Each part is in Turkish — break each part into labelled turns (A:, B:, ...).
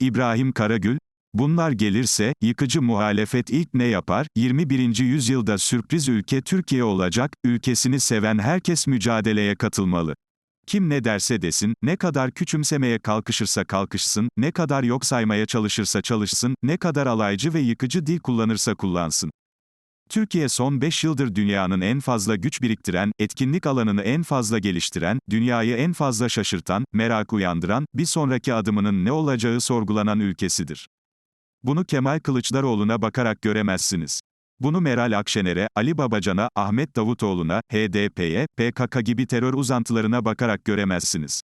A: İbrahim Karagül, bunlar gelirse, yıkıcı muhalefet ilk ne yapar? 21. yüzyılda sürpriz ülke Türkiye olacak, ülkesini seven herkes mücadeleye katılmalı. Kim ne derse desin, ne kadar küçümsemeye kalkışırsa kalkışsın, ne kadar yok saymaya çalışırsa çalışsın, ne kadar alaycı ve yıkıcı dil kullanırsa kullansın. Türkiye son 5 yıldır dünyanın en fazla güç biriktiren, etkinlik alanını en fazla geliştiren, dünyayı en fazla şaşırtan, merak uyandıran, bir sonraki adımının ne olacağı sorgulanan ülkesidir. Bunu Kemal Kılıçdaroğlu'na bakarak göremezsiniz. Bunu Meral Akşener'e, Ali Babacan'a, Ahmet Davutoğlu'na, HDP'ye, PKK gibi terör uzantılarına bakarak göremezsiniz.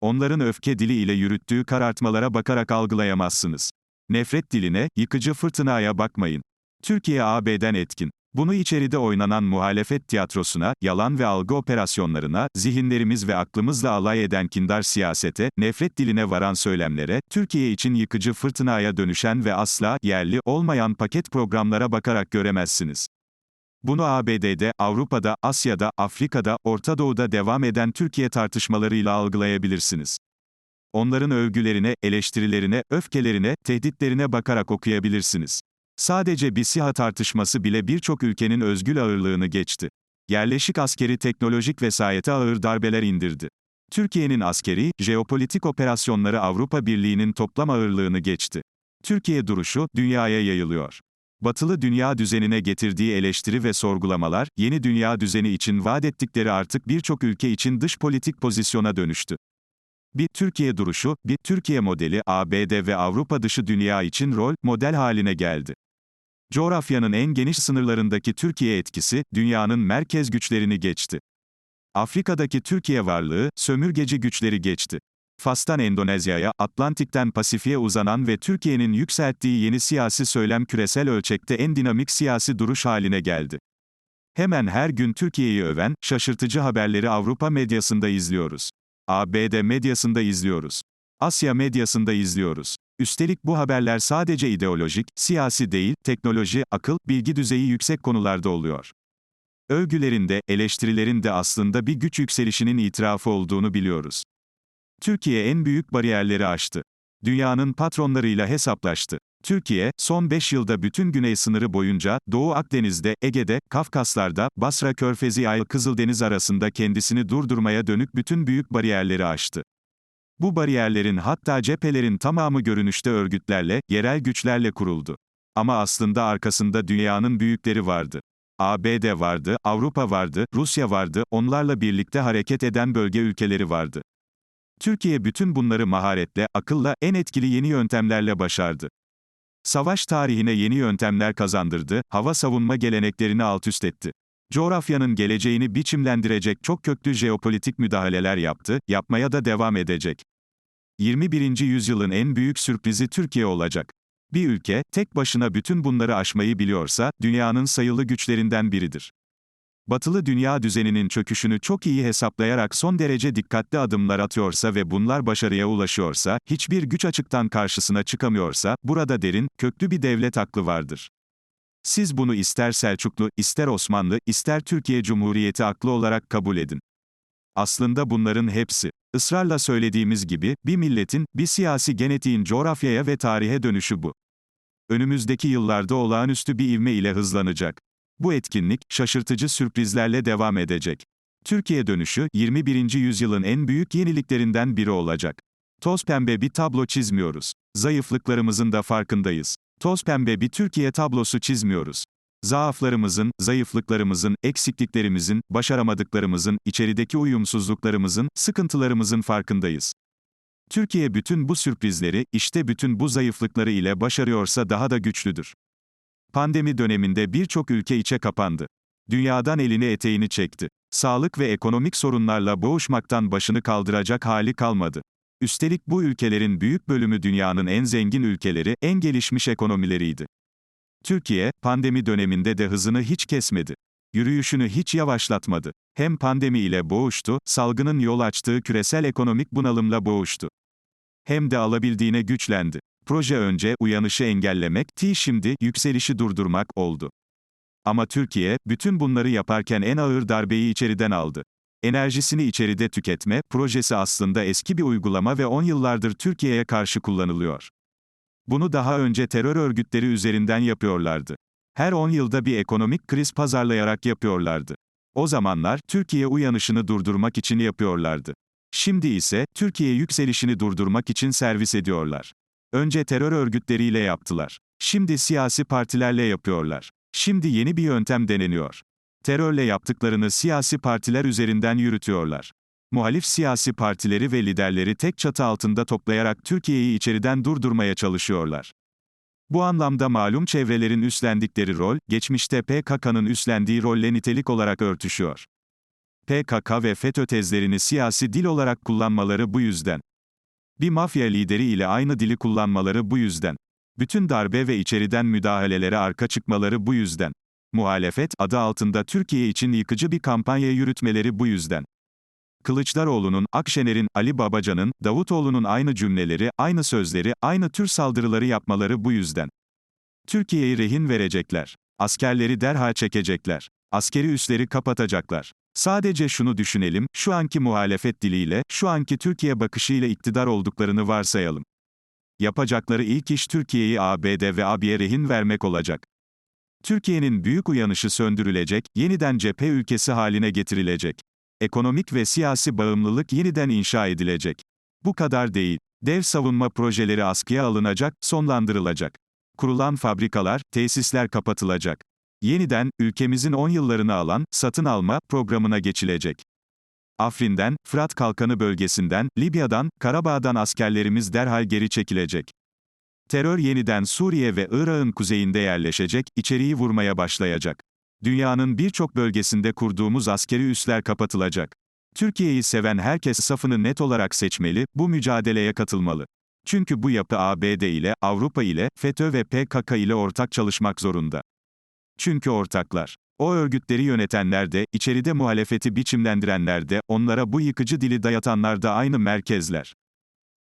A: Onların öfke dili ile yürüttüğü karartmalara bakarak algılayamazsınız. Nefret diline, yıkıcı fırtınaya bakmayın. Türkiye AB'den etkin. Bunu içeride oynanan muhalefet tiyatrosuna, yalan ve algı operasyonlarına, zihinlerimiz ve aklımızla alay eden kindar siyasete, nefret diline varan söylemlere, Türkiye için yıkıcı fırtınaya dönüşen ve asla yerli olmayan paket programlara bakarak göremezsiniz. Bunu ABD'de, Avrupa'da, Asya'da, Afrika'da, Orta Doğu'da devam eden Türkiye tartışmalarıyla algılayabilirsiniz. Onların övgülerine, eleştirilerine, öfkelerine, tehditlerine bakarak okuyabilirsiniz. Sadece bir SİHA tartışması bile birçok ülkenin özgül ağırlığını geçti. Yerleşik askeri teknolojik vesayete ağır darbeler indirdi. Türkiye'nin askeri, jeopolitik operasyonları Avrupa Birliği'nin toplam ağırlığını geçti. Türkiye duruşu, dünyaya yayılıyor. Batılı dünya düzenine getirdiği eleştiri ve sorgulamalar, yeni dünya düzeni için vaat ettikleri artık birçok ülke için dış politik pozisyona dönüştü. Bir Türkiye duruşu, bir Türkiye modeli ABD ve Avrupa dışı dünya için rol model haline geldi. Coğrafyanın en geniş sınırlarındaki Türkiye etkisi, dünyanın merkez güçlerini geçti. Afrika'daki Türkiye varlığı, sömürgeci güçleri geçti. Fas'tan Endonezya'ya, Atlantik'ten Pasifik'e uzanan ve Türkiye'nin yükselttiği yeni siyasi söylem küresel ölçekte en dinamik siyasi duruş haline geldi. Hemen her gün Türkiye'yi öven, şaşırtıcı haberleri Avrupa medyasında izliyoruz. ABD medyasında izliyoruz. Asya medyasında izliyoruz. Üstelik bu haberler sadece ideolojik, siyasi değil, teknoloji, akıl, bilgi düzeyi yüksek konularda oluyor. Övgülerinde, eleştirilerinde aslında bir güç yükselişinin itirafı olduğunu biliyoruz. Türkiye en büyük bariyerleri aştı. Dünyanın patronlarıyla hesaplaştı. Türkiye, son 5 yılda bütün güney sınırı boyunca, Doğu Akdeniz'de, Ege'de, Kafkaslar'da, Basra Körfezi Ayl Kızıldeniz arasında kendisini durdurmaya dönük bütün büyük bariyerleri aştı. Bu bariyerlerin hatta cephelerin tamamı görünüşte örgütlerle, yerel güçlerle kuruldu. Ama aslında arkasında dünyanın büyükleri vardı. ABD vardı, Avrupa vardı, Rusya vardı, onlarla birlikte hareket eden bölge ülkeleri vardı. Türkiye bütün bunları maharetle, akılla, en etkili yeni yöntemlerle başardı. Savaş tarihine yeni yöntemler kazandırdı, hava savunma geleneklerini altüst etti. Coğrafyanın geleceğini biçimlendirecek çok köklü jeopolitik müdahaleler yaptı, yapmaya da devam edecek. 21. yüzyılın en büyük sürprizi Türkiye olacak. Bir ülke, tek başına bütün bunları aşmayı biliyorsa, dünyanın sayılı güçlerinden biridir. Batılı dünya düzeninin çöküşünü çok iyi hesaplayarak son derece dikkatli adımlar atıyorsa ve bunlar başarıya ulaşıyorsa, hiçbir güç açıktan karşısına çıkamıyorsa, burada derin, köklü bir devlet aklı vardır. Siz bunu ister Selçuklu, ister Osmanlı, ister Türkiye Cumhuriyeti aklı olarak kabul edin. Aslında bunların hepsi, ısrarla söylediğimiz gibi, bir milletin, bir siyasi genetiğin coğrafyaya ve tarihe dönüşü bu. Önümüzdeki yıllarda olağanüstü bir ivme ile hızlanacak. Bu etkinlik, şaşırtıcı sürprizlerle devam edecek. Türkiye dönüşü, 21. yüzyılın en büyük yeniliklerinden biri olacak. Toz pembe bir tablo çizmiyoruz. Zayıflıklarımızın da farkındayız. Toz pembe bir Türkiye tablosu çizmiyoruz. Zaaflarımızın, zayıflıklarımızın, eksikliklerimizin, başaramadıklarımızın, içerideki uyumsuzluklarımızın, sıkıntılarımızın farkındayız. Türkiye bütün bu sürprizleri, işte bütün bu zayıflıkları ile başarıyorsa daha da güçlüdür. Pandemi döneminde birçok ülke içe kapandı. Dünyadan elini eteğini çekti. Sağlık ve ekonomik sorunlarla boğuşmaktan başını kaldıracak hali kalmadı. Üstelik bu ülkelerin büyük bölümü dünyanın en zengin ülkeleri, en gelişmiş ekonomileriydi. Türkiye, pandemi döneminde de hızını hiç kesmedi. Yürüyüşünü hiç yavaşlatmadı. Hem pandemi ile boğuştu, salgının yol açtığı küresel ekonomik bunalımla boğuştu. Hem de alabildiğine güçlendi. Proje önce uyanışı engellemek, T şimdi yükselişi durdurmak oldu. Ama Türkiye bütün bunları yaparken en ağır darbeyi içeriden aldı. Enerjisini içeride tüketme projesi aslında eski bir uygulama ve 10 yıllardır Türkiye'ye karşı kullanılıyor. Bunu daha önce terör örgütleri üzerinden yapıyorlardı. Her 10 yılda bir ekonomik kriz pazarlayarak yapıyorlardı. O zamanlar Türkiye uyanışını durdurmak için yapıyorlardı. Şimdi ise Türkiye yükselişini durdurmak için servis ediyorlar. Önce terör örgütleriyle yaptılar. Şimdi siyasi partilerle yapıyorlar. Şimdi yeni bir yöntem deneniyor. Terörle yaptıklarını siyasi partiler üzerinden yürütüyorlar. Muhalif siyasi partileri ve liderleri tek çatı altında toplayarak Türkiye'yi içeriden durdurmaya çalışıyorlar. Bu anlamda malum çevrelerin üstlendikleri rol, geçmişte PKK'nın üstlendiği rolle nitelik olarak örtüşüyor. PKK ve FETÖ tezlerini siyasi dil olarak kullanmaları bu yüzden. Bir mafya lideri ile aynı dili kullanmaları bu yüzden. Bütün darbe ve içeriden müdahalelere arka çıkmaları bu yüzden. Muhalefet adı altında Türkiye için yıkıcı bir kampanya yürütmeleri bu yüzden. Kılıçdaroğlu'nun, Akşener'in, Ali Babacan'ın, Davutoğlu'nun aynı cümleleri, aynı sözleri, aynı tür saldırıları yapmaları bu yüzden. Türkiye'yi rehin verecekler. Askerleri derhal çekecekler. Askeri üsleri kapatacaklar. Sadece şunu düşünelim, şu anki muhalefet diliyle, şu anki Türkiye bakışıyla iktidar olduklarını varsayalım. Yapacakları ilk iş Türkiye'yi ABD ve AB'ye rehin vermek olacak. Türkiye'nin büyük uyanışı söndürülecek, yeniden cephe ülkesi haline getirilecek. Ekonomik ve siyasi bağımlılık yeniden inşa edilecek. Bu kadar değil. Dev savunma projeleri askıya alınacak, sonlandırılacak. Kurulan fabrikalar, tesisler kapatılacak. Yeniden, ülkemizin 10 yıllarını alan, satın alma, programına geçilecek. Afrin'den, Fırat Kalkanı bölgesinden, Libya'dan, Karabağ'dan askerlerimiz derhal geri çekilecek. Terör yeniden Suriye ve Irak'ın kuzeyinde yerleşecek, içeriği vurmaya başlayacak. Dünyanın birçok bölgesinde kurduğumuz askeri üsler kapatılacak. Türkiye'yi seven herkes safını net olarak seçmeli, bu mücadeleye katılmalı. Çünkü bu yapı ABD ile, Avrupa ile, FETÖ ve PKK ile ortak çalışmak zorunda. Çünkü ortaklar. O örgütleri yönetenler de, içeride muhalefeti biçimlendirenler de, onlara bu yıkıcı dili dayatanlar da aynı merkezler.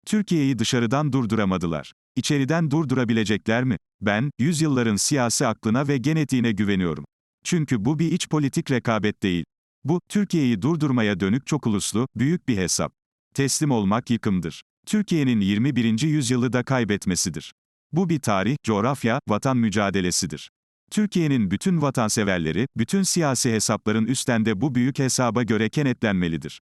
A: Türkiye'yi dışarıdan durduramadılar. İçeriden durdurabilecekler mi? Ben, yüzyılların siyasi aklına ve genetiğine güveniyorum. Çünkü bu bir iç politik rekabet değil. Bu, Türkiye'yi durdurmaya dönük çok uluslu, büyük bir hesap. Teslim olmak yıkımdır. Türkiye'nin 21. yüzyılı da kaybetmesidir. Bu bir tarih, coğrafya, vatan mücadelesidir. Türkiye'nin bütün vatanseverleri, bütün siyasi hesapların üstende bu büyük hesaba göre kenetlenmelidir.